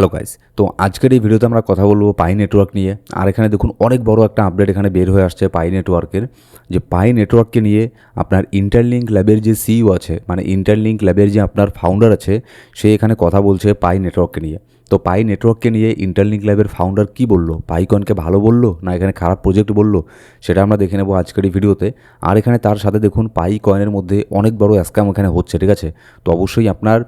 Hello guys তো আজকের এই ভিডিওতে আমরা কথা বলব পাই নেটওয়ার্ক নিয়ে। আর এখানে দেখুন অনেক বড় একটা আপডেট এখানে বের হয়ে আসছে পাই নেটওয়ার্কের যে পাই নেটওয়ার্ককে নিয়ে আপনার ইন্টারলিঙ্ক ল্যাবের যে সিইও আছে মানে ইন্টারলিঙ্ক ল্যাবের যে আপনার ফাউন্ডার আছে, সে এখানে কথা বলছে পাই নেটওয়ার্ককে নিয়ে। তো পাই নেটওয়ার্ককে নিয়ে ইন্টারলিঙ্ক ল্যাবের ফাউন্ডার কি বলল? পাইকনকে ভালো বলল না এখানে খারাপ প্রজেক্ট বলল? সেটা আমরা দেখে নেব আজকের এই ভিডিওতে আর এখানে তার সাথে দেখুন পাই কয়েনের মধ্যে অনেক বড় স্ক্যাম এখানে হচ্ছে, ঠিক আছে? তো অবশ্যই আপনার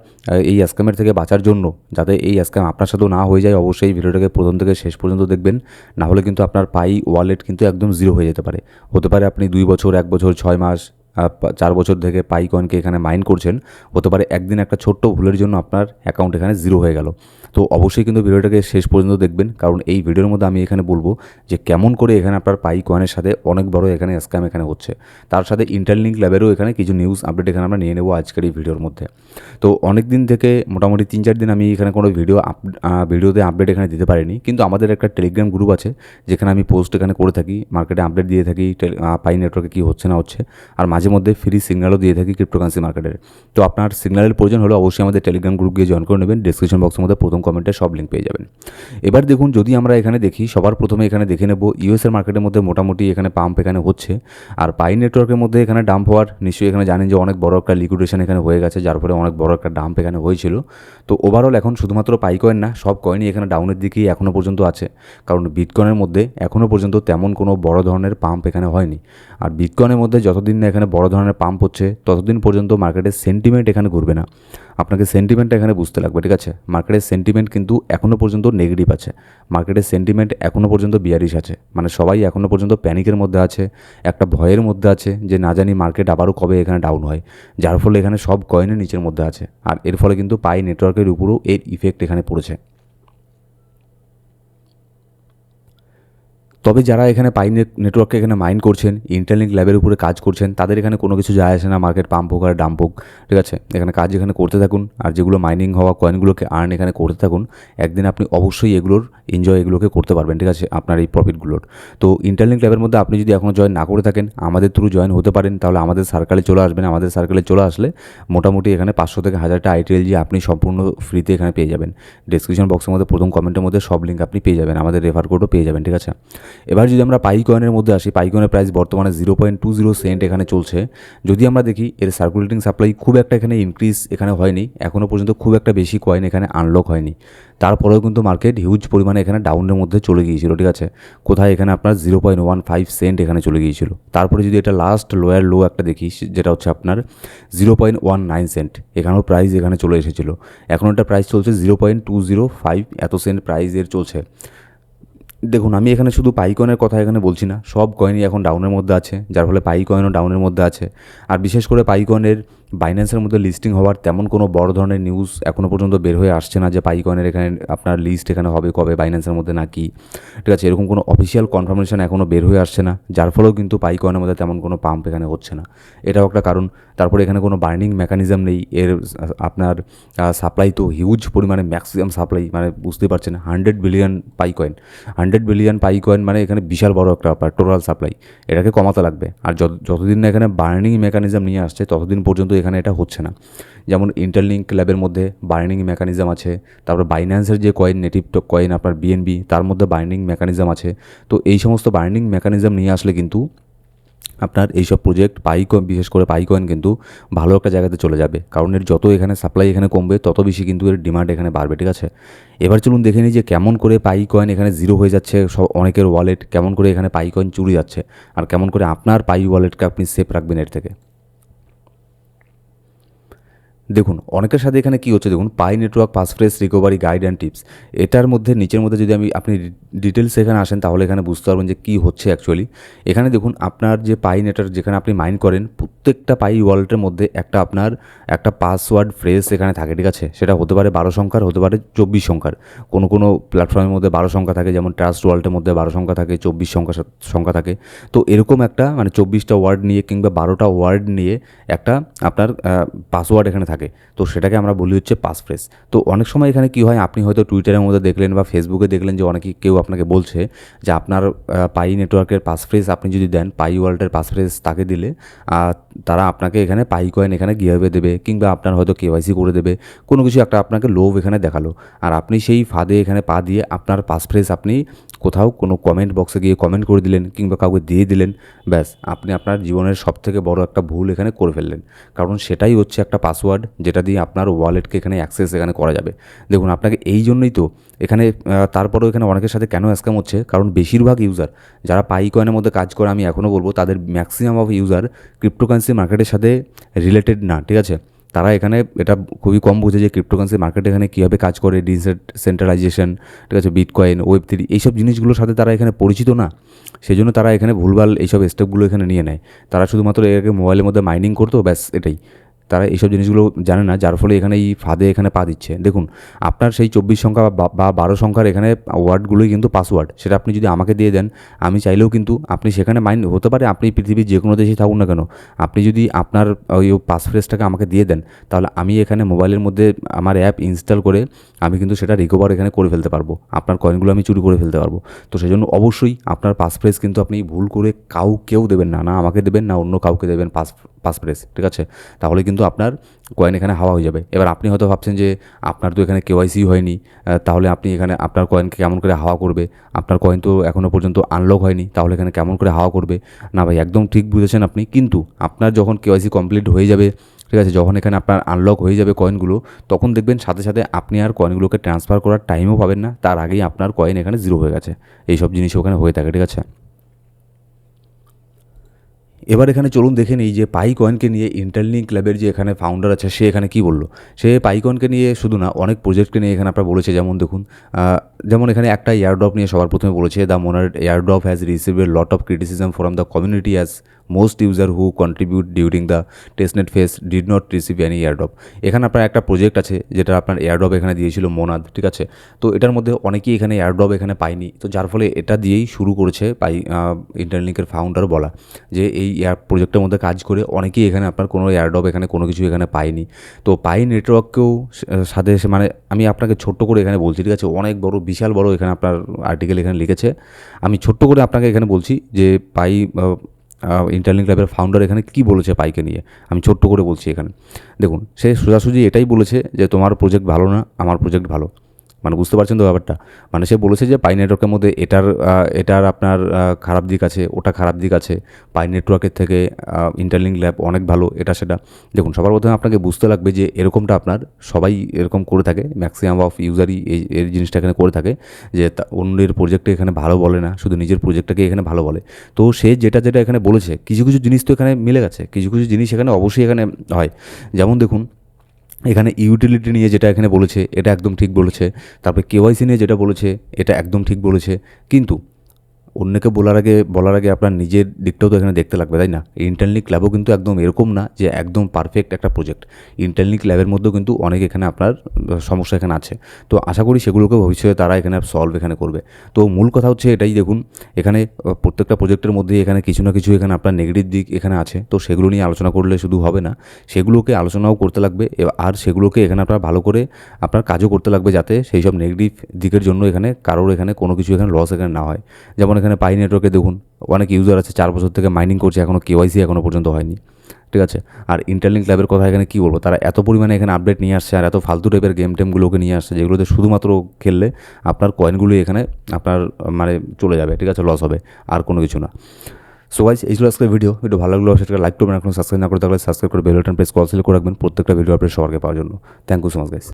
এই স্ক্যামের থেকে বাঁচার জন্য, যাতে এই স্ক্যাম আপনার সাথেও না হয়ে যায়, অবশ্যই ভিডিওটাকে প্রথম থেকে শেষ পর্যন্ত দেখবেন। না হলে কিন্তু আপনার পাই ওয়ালেট কিন্তু একদম জিরো হয়ে যেতে পারে। হতে পারে আপনি দুই বছর, এক বছর, ছয় মাস চার বছর থেকে পাই কয়েনকে এখানে মাইন করছেন, হতে পারে একদিন একটা ছোট্ট ভুলের জন্য আপনার অ্যাকাউন্ট এখানে জিরো হয়ে গেল। তো অবশ্যই কিন্তু ভিডিওটাকে শেষ পর্যন্ত দেখবেন, কারণ এই ভিডিওর মধ্যে আমি এখানে বলব যে কেমন করে এখানে আপনার পাই কয়েনের সাথে অনেক বড় এখানে স্ক্যাম এখানে হচ্ছে। তার সাথে ইন্টারলিঙ্ক ল্যাবেরও এখানে কিছু নিউজ আপডেট এখানে আমরা নিয়ে নেব আজকের এই ভিডিওর মধ্যে। তো অনেক দিন থেকে মোটামুটি তিন চার দিন আমি এখানে কোনো ভিডিও আপ ভিডিওতে আপডেট এখানে দিতে পারিনি, কিন্তু আমাদের একটা টেলিগ্রাম গ্রুপ আছে, যেখানে আমি পোস্ট এখানে করে থাকি মার্কেটে আপডেট দিয়ে থাকি পাই নেটওয়ার্কে কী হচ্ছে না হচ্ছে, আর মধ্যে ফ্রি সিগন্যালও দিয়ে থাকি ক্রিপ্টোকারেন্সি মার্কেটের তো আপনার সিগন্যালের প্রয়োজন হলে অবশ্যই আমাদের টেলিগ্রাম গ্রুপ গিয়ে জয়েন করে নেবেন ডিসক্রিপশন বক্সের মধ্যে প্রথম কমেন্টে সব লিঙ্ক পেয়ে যাবেন। এবার দেখুন, যদি আমরা এখানে দেখি, সবার প্রথমে এখানে দেখে নেব ইউএসের মার্কেটের মধ্যে মোটামুটি এখানে পাম্প এখানে হচ্ছে, আর পাই নেটওয়ার্কের মধ্যে এখানে ডাম্প হওয়ার, নিশ্চয়ই এখানে জানেন যে অনেক বড় একটা লিকুইডেশন এখানে হয়ে গেছে, যার ফলে অনেক বড় একটা ডাম্প এখানে হয়েছিল। তো ওভারঅল এখন শুধুমাত্র পাই কয়েন না, সব কয়েনই এখানে ডাউনের দিকেই এখনও পর্যন্ত আছে। কারণ বিটকয়েনের মধ্যে এখনও পর্যন্ত তেমন কোনো বড় ধরনের পাম্প এখানে হয়নি। আর বিটকয়েনের মধ্যে যতদিন না এখানে বড় ধরনের পাম্প হচ্ছে, ততদিন পর্যন্ত মার্কেটের সেন্টিমেন্ট এখানে ঘুরবে না। আপনাকে সেন্টিমেন্টটা এখানে বুঝতে লাগবে, ঠিক আছে? মার্কেটের সেন্টিমেন্ট কিন্তু এখনও পর্যন্ত নেগেটিভ আছে। মার্কেটের সেন্টিমেন্ট এখনও পর্যন্ত বিয়ারিশ আছে। মানে সবাই এখনও পর্যন্ত প্যানিকের মধ্যে আছে, একটা ভয়ের মধ্যে আছে যে না জানি মার্কেট আবারও কবে এখানে ডাউন হয়। যার ফলে এখানে সব কয়েনের নিচের মধ্যে আছে। আর এর ফলে কিন্তু পাই নেটওয়ার্কের উপরও এর ইফেক্ট এখানে পড়েছে। তবে যারা এখানে পাই নেটওয়ার্ককে এখানে মাইন করছেন ইন্টারলিঙ্ক ল্যাবের উপরে কাজ করছেন, তাদের এখানে কোনো কিছু যায় আসে না মার্কেট পাম্প হোক আর ডাম্প হোক, ঠিক আছে? এখানে কাজ এখানে করতে থাকুন, আর যেগুলো মাইনিং হওয়া কয়েনগুলোকে আর্ন এখানে করতে থাকুন, একদিন আপনি অবশ্যই এগুলোর এনজয় এগুলোকে করতে পারবেন, ঠিক আছে? আপনার এই প্রফিটগুলোর তো ইন্টারলিঙ্ক ল্যাবের মধ্যে আপনি যদি এখনও জয়েন না করে থাকেন, আমাদের থ্রু জয়েন হতে পারেন, তাহলে আমাদের সার্কেলে চলে আসবেন। আমাদের সার্কেলে চলে আসলে মোটামুটি এখানে পাঁচশো থেকে হাজারটা আইটিএল যে আপনি সম্পূর্ণ ফ্রিতে এখানে পেয়ে যাবেন। ডিসক্রিপশন বক্সের মধ্যে, প্রথম কমেন্টের মধ্যে সব লিঙ্ক আপনি পেয়ে যাবেন, আমাদের রেফার কোডও পেয়ে যাবেন, ঠিক আছে? এবার যদি আমরা পাই কয়েনের মধ্যে আসি পাই কয়েনের প্রাইস বর্তমানে zero point two zero cent এখানে চলছে। যদি আমরা দেখি, এর সার্কুলেটিং সাপ্লাই খুব একটা এখানে ইনক্রিজ এখানে হয়নি এখনও পর্যন্ত খুব একটা বেশি কয়েন এখানে আনলক হয়নি। তারপরেও কিন্তু মার্কেট হিউজ পরিমাণে এখানে ডাউনের মধ্যে চলে গিয়েছিল, ঠিক আছে? কোথায়? এখানে আপনার zero point one five cent এখানে চলে গিয়েছিল। তারপরে যদি এটা লাস্ট লোয়ার লো একটা দেখি, যেটা হচ্ছে আপনার zero point one nine cent এখানেও প্রাইস এখানে চলে এসেছিল। এখন একটা প্রাইস চলছে zero point two zero five এত সেন্ট প্রাইস এর চলছে। দেখুন, আমি এখানে শুধু পাই কয়েনের কথা এখানে বলছি না, সব কয়েনই এখন ডাউনের মধ্যে আছে, যার ফলে পাই কয়েনও ডাউনের মধ্যে আছে। আর বিশেষ করে পাই কয়েনের বাইন্যান্সের মধ্যে লিস্টিং হওয়ার তেমন কোনো বড় ধরনের নিউজ এখনও পর্যন্ত বের হয়ে আসছে না যে পাই কয়েনের এখানে আপনার লিস্ট এখানে হবে কবে বাইন্যান্সের মধ্যে না কি। ঠিক আছে, এরকম কোনো অফিসিয়াল কনফার্মেশন এখনও বের হয়ে আসছে না, যার ফলেও কিন্তু পাই কয়েনের মধ্যে তেমন কোনো পাম্প এখানে হচ্ছে না। এটাও একটা কারণ। তারপরে এখানে কোনো বার্নিং মেকানিজম নেই। এর আপনার সাপ্লাই তো হিউজ পরিমাণে ম্যাক্সিমাম সাপ্লাই মানে বুঝতে পারছেন hundred billion Pi coin hundred billion Pi coin মানে এখানে বিশাল বড় একটা ব্যাপার টোটাল সাপ্লাই এটাকে কমাতে লাগবে। আর যত, যতদিন না এখানে বার্নিং মেকানিজম নিয়ে আসছে, ততদিন পর্যন্ত এখানে এটা হচ্ছে না। যেমন ইন্টারলিঙ্ক ল্যাবের মধ্যে বার্নিং মেকানিজম আছে, তারপর বাইন্যান্সের যে কয়েন নেটিভ কয়েন আপনার বিএনবি তার মধ্যে বার্নিং মেকানিজম আছে। তো এই সমস্ত বার্নিং মেকানিজম নিয়ে আসলে কিন্তু আপনার এইসব প্রজেক্ট পাই কয়েন বিশেষ করে পাই কয়েন কিন্তু ভালো একটা জায়গাতে চলে যাবে। কারণ এর যত এখানে সাপ্লাই এখানে কমবে, তত বেশি কিন্তু এর ডিমান্ড এখানে বাড়বে, ঠিক আছে? এবার চলুন দেখে নিই যে কেমন করে পাই কয়েন এখানে জিরো হয়ে যাচ্ছে, সব অনেকের ওয়ালেট কেমন করে এখানে পাই কয়েন চুরি যাচ্ছে, আর কেমন করে আপনার পাই ওয়ালেটকে আপনি সেফ রাখবেন এর থেকে। দেখুন, অনেকের সাথে এখানে কি হচ্ছে দেখুন, Pi network passphrase recovery guide and tips এটার মধ্যে, নিচের মধ্যে যদি আমি, আপনি ডিটেলস এখানে আসেন, তাহলে এখানে বুঝতে পারবেন যে কী হচ্ছে অ্যাকচুয়ালি এখানে দেখুন, আপনার যে পাই নেটওয়ার্ক যেখানে আপনি মাইন করেন, প্রত্যেকটা পাই ওয়ালেটের মধ্যে একটা আপনার, একটা পাসওয়ার্ড ফ্রেজ এখানে থাকে, ঠিক আছে? সেটা হতে পারে বারো সংখ্যার, হতে পারে চব্বিশ সংখ্যার। কোনো কোনো প্ল্যাটফর্মের মধ্যে বারো সংখ্যা থাকে, যেমন ট্রাস্ট ওয়ালেটের মধ্যে বারো সংখ্যা থাকে, চব্বিশ সংখ্যা সংখ্যা থাকে। তো এরকম একটা মানে চব্বিশটা ওয়ার্ড নিয়ে কিংবা বারোটা ওয়ার্ড নিয়ে একটা, আপনার পাসওয়ার্ড এখানে থাকে। তো সেটাকে আমরা বলি হচ্ছে পাস ফ্রেজ তো অনেক সময় এখানে কি হয়, আপনি হয়তো টুইটারের মধ্যে দেখলেন বা ফেসবুকে দেখলেন যে অনেকে কেউ আপনাকে বলছে যে আপনার পাই নেটওয়ার্কের পাস ফ্রেজ আপনি যদি দেন, পাই ওয়ার্ল্ডের পাস ফ্রেজ তাকে দিলে তারা আপনাকে এখানে পাই কয়েন এখানে গিয়াবে দেবে কিংবা আপনার হয়তো কেওয়াইসি করে দেবে। কোনো কিছু একটা আপনাকে লোভ এখানে দেখাল। আর আপনি সেই ফাঁদে এখানে পা দিয়ে আপনার পাস ফ্রেজ আপনি কোথাও কোনো কমেন্ট বক্সে গিয়ে কমেন্ট করে দিলেন কিংবা কাউকে দিয়ে দিলেন, ব্যাস, আপনি আপনার জীবনের সব থেকে বড় একটা ভুল এখানে করে ফেললেন। কারণ সেটাই হচ্ছে একটা পাসওয়ার্ড যেটা দিয়ে আপনার ওয়ালেটকে এখানে অ্যাক্সেস এখানে করা যাবে। দেখুন, আপনাকে এই জন্যই তো এখানে তারপরেও এখানে অনেকের সাথে কেন স্ক্যাম হচ্ছে? কারণ বেশিরভাগ ইউজার যারা পাই কয়েনের মধ্যে কাজ করে, আমি এখনও বলব, তাদের ম্যাক্সিমাম অফ ইউজার ক্রিপ্টোকারেন্সি মার্কেটের সাথে রিলেটেড না, ঠিক আছে? তারা এখানে, এটা খুবই কম বুঝে যে ক্রিপ্টোকারেন্সি মার্কেট এখানে কীভাবে কাজ করে ডিসেন্ট্রালাইজেশন ঠিক আছে বিটকয়েন ওয়েব থ্রি এইসব জিনিসগুলোর সাথে তারা এখানে পরিচিত না। সেই জন্য তারা এখানে ভুলভাল এইসব স্টেপগুলো এখানে নিয়ে নেয়। তারা শুধুমাত্র এটাকে মোবাইলের মধ্যে মাইনিং করতো, ব্যাস, এটাই। তারা এইসব জিনিসগুলো জানে না, যার ফলে এখানে এই ফাঁদে এখানে পা দিচ্ছে। দেখুন, আপনার সেই চব্বিশ সংখ্যা বা- বারো সংখ্যার এখানে ওয়ার্ডগুলোই কিন্তু পাসওয়ার্ড। সেটা আপনি যদি আমাকে দিয়ে দেন, আমি চাইলেও কিন্তু আপনি সেখানে মাইন্ড, হতে পারে আপনি পৃথিবীর যে কোনো দেশেই থাকুন না কেন, আপনি যদি আপনার ওই পাসফ্রেজটাকে আমাকে দিয়ে দেন, তাহলে আমি এখানে মোবাইলের মধ্যে আমার অ্যাপ ইনস্টল করে আমি কিন্তু সেটা রিকভার এখানে করে ফেলতে পারব। আপনার কয়েনগুলো আমি চুরি করে ফেলতে পারব। তো সেই জন্য অবশ্যই আপনার পাসফ্রেজ কিন্তু আপনি ভুল করে কাউ কেউ দেবেন না না আমাকে দেবেন, না অন্য কাউকে দেবেন পাস পাসফ্রেজ ঠিক আছে? তাহলে কিন্তু আপনার কয়েন এখানে হাওয়া হয়ে যাবে। এবার আপনি হয়তো ভাবছেন যে, আপনার তো এখানে কেওয়াইসি হয়নি তাহলে আপনি এখানে আপনার কয়েনকে কেমন করে হাওয়া করবে? আপনার কয়েন তো এখনও পর্যন্ত আনলক হয়নি, তাহলে এখানে কেমন করে হাওয়া করবে? না ভাই, একদম ঠিক বুঝেছেন আপনি, কিন্তু আপনার যখন কেওয়াইসি কমপ্লিট হয়ে যাবে, ঠিক আছে, যখন এখানে আপনার আনলক হয়ে যাবে কয়েনগুলো তখন দেখবেন সাথে সাথে আপনি আর কয়েনগুলোকে ট্রান্সফার করার টাইমও পাবেন না, তার আগেই আপনার কয়েন এখানে জিরো হয়ে গেছে। এইসব জিনিস ওখানে হয়ে থাকে, ঠিক আছে? এবার এখানে চলুন দেখে নিই যে পাইকয়েনকে নিয়ে ইন্টারলিঙ্ক ক্লাবের যে এখানে ফাউন্ডার আছে, সে এখানে কি বলল? সে পাই কয়েনকে নিয়ে শুধু না, অনেক প্রজেক্টকে নিয়ে এখানে আপনারা বলেছে, যেমন দেখুন যেমন এখানে একটা এয়ারড্রপ নিয়ে সবার প্রথমে বলেছে the Monad airdrop has receive a lot of criticism from the community as most user who contribute during the testnet phase did not receive any airdrop এখানে আপনার একটা প্রজেক্ট আছে, যেটা আপনার এয়ারড্রপ এখানে দিয়েছিল মোনাদ ঠিক আছে? তো এটার মধ্যে অনেকেই এখানে এয়ারড্রপ এখানে পায়নি। তো যার ফলে এটা দিয়েই শুরু করেছে পাই ইন্টারলিঙ্কের ফাউন্ডার বলা, যে এই এয়ার প্রজেক্টের মধ্যে কাজ করে অনেকেই এখানে আপনার কোনো এয়ারড্রপ এখানে, কোনো কিছু এখানে পায়নি। তো পাই নেটওয়ার্ককেও সাথে মানে আমি আপনাকে ছোট্ট করে এখানে বলছি, ঠিক আছে? অনেক বড়, বিশাল বড় এখানে আপনার আর্টিকেল এখানে লিখেছে। আমি ছোট্ট করে আপনাকে এখানে বলছি যে পাই ইন্টারলিঙ্ক ল্যাবের ফাউন্ডার এখানে কি বলেছে পাইকে নিয়ে? আমি ছোট্ট করে বলছি এখানে। দেখুন, সে সোজাসুজি এটাই বলেছে যে তোমার প্রজেক্ট ভালো না, আমার প্রজেক্ট ভালো। মানে বুঝতে পারছেন তো ব্যাপারটা? মানে সে বলেছে যে পাই নেটওয়ার্কের মধ্যে এটার এটার আপনার খারাপ দিক আছে, ওটা খারাপ দিক আছে। পাই নেটওয়ার্কের থেকে ইন্টারলিঙ্ক ল্যাব অনেক ভালো, এটা সেটা। দেখুন, সবার প্রথমে আপনাকে বুঝতে লাগবে যে এরকমটা আপনার সবাই এরকম করে থাকে ম্যাক্সিমাম অফ ইউজারই এই এই জিনিসটা এখানে করে থাকে, যে অন্যের প্রজেক্টে এখানে ভালো বলে না, শুধু নিজের প্রজেক্টটাকে এখানে ভালো বলে। তো সে যেটা যেটা এখানে বলেছে, কিছু কিছু জিনিস তো এখানে মিলে গেছে, কিছু কিছু জিনিস এখানে অবশ্যই এখানে হয়। যেমন দেখুন এখানে ইউটিলিটি নিয়ে যেটা এখানে বলেছে, এটা একদম ঠিক বলেছে। তারপরে কেওয়াইসি নিয়ে যেটা বলেছে, এটা একদম ঠিক বলেছে। কিন্তু অন্যকে বলার আগে বলার আগে আপনার নিজের দিকটাও তো এখানে দেখতে লাগবে, তাই না? ইন্টারনিক ল্যাবও কিন্তু একদম এরকম না যে একদম পারফেক্ট একটা প্রজেক্ট ইন্টারনিক ল্যাবের মধ্যেও কিন্তু অনেক এখানে আপনার সমস্যা এখানে আছে। তো আশা করি সেগুলোকে ভবিষ্যতে তারা এখানে সলভ এখানে করবে। তো মূল কথা হচ্ছে এটাই, দেখুন, এখানে প্রত্যেকটা প্রজেক্টের মধ্যে এখানে কিছু না কিছু এখানে আপনার নেগেটিভ দিক এখানে আছে। তো সেগুলো নিয়ে আলোচনা করলে শুধু হবে না, সেগুলোকে আলোচনাও করতে লাগবে। আর সেগুলোকে এখানে আপনার ভালো করে আপনার কাজও করতে লাগবে যাতে সেই সব নেগেটিভ দিকের জন্য এখানে কারোর এখানে কোনো কিছু এখানে লস এখানে না হয়। যেমন এখানে পাই নেটওয়ার্কে দেখুন, অনেক ইউজার আছে, চার বছর থেকে মাইনিং করছে এখনও কেওয়াইসি এখনও পর্যন্ত হয়নি, ঠিক আছে? আর ইন্টারলিঙ্ক ল্যাবের কথা এখানে কী বলব? তারা এত পরিমাণে এখানে আপডেট নিয়ে আসছে আর এত ফালতু টাইপের গেম টেমগুলোকে নিয়ে আসছে, যেগুলোতে শুধুমাত্র খেললে আপনার কয়েনগুলি এখানে আপনার মানে চলে যাবে, ঠিক আছে? লস হবে, আর কোনো কিছু না। সো গাইজ এই ছিল আজকের ভিডিও ভিডিও ভালো লাগল সেটাকে লাইক করবেন। এখন সাবস্ক্রাইব না করে থাকলে সাবস্ক্রাইব করে বেল বাটন প্রেস কল সিলেক্ট করে রাখবেন। প্রত্যেকটা ভিডিও আপডেট সবারকে পাওয়ার জন্য। Thank you so much guys